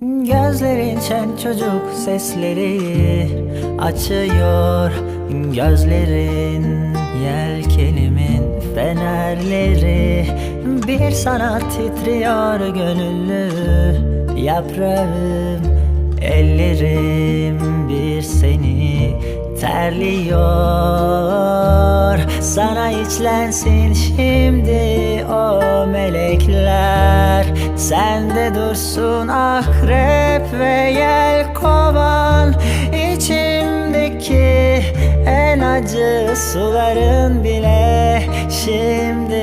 geçen çocuk sesleri açıyor. Gözlerin Yelkenimin fenerleri. Bir sana titriyor gönüllü yaprağım. Ellerim bir seni terliyor. Sana içlensin şimdi o melekler Sende dursun akrep ve yel kovan. İçimdeki en acı suların bile Şimdi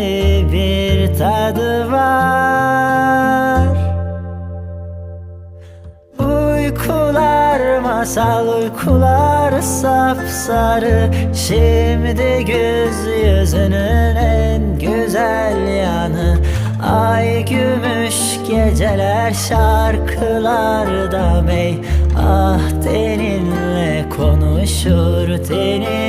bir tadı var. Uykular masal uykular sapsarı. Şimdi gökyüzünün en güzel yanı Ay gümüş geceler şarkılarda mey. Ah teninle konuşur tenim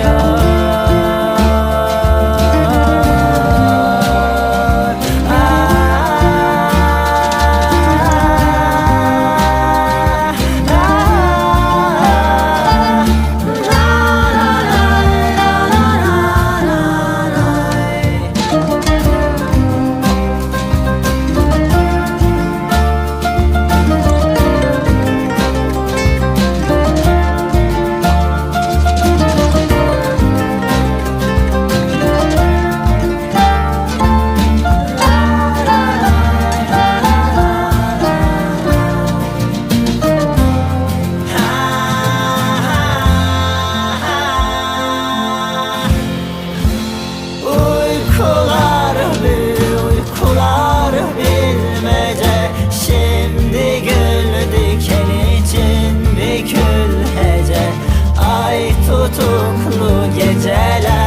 yeah. tutuklu geceler.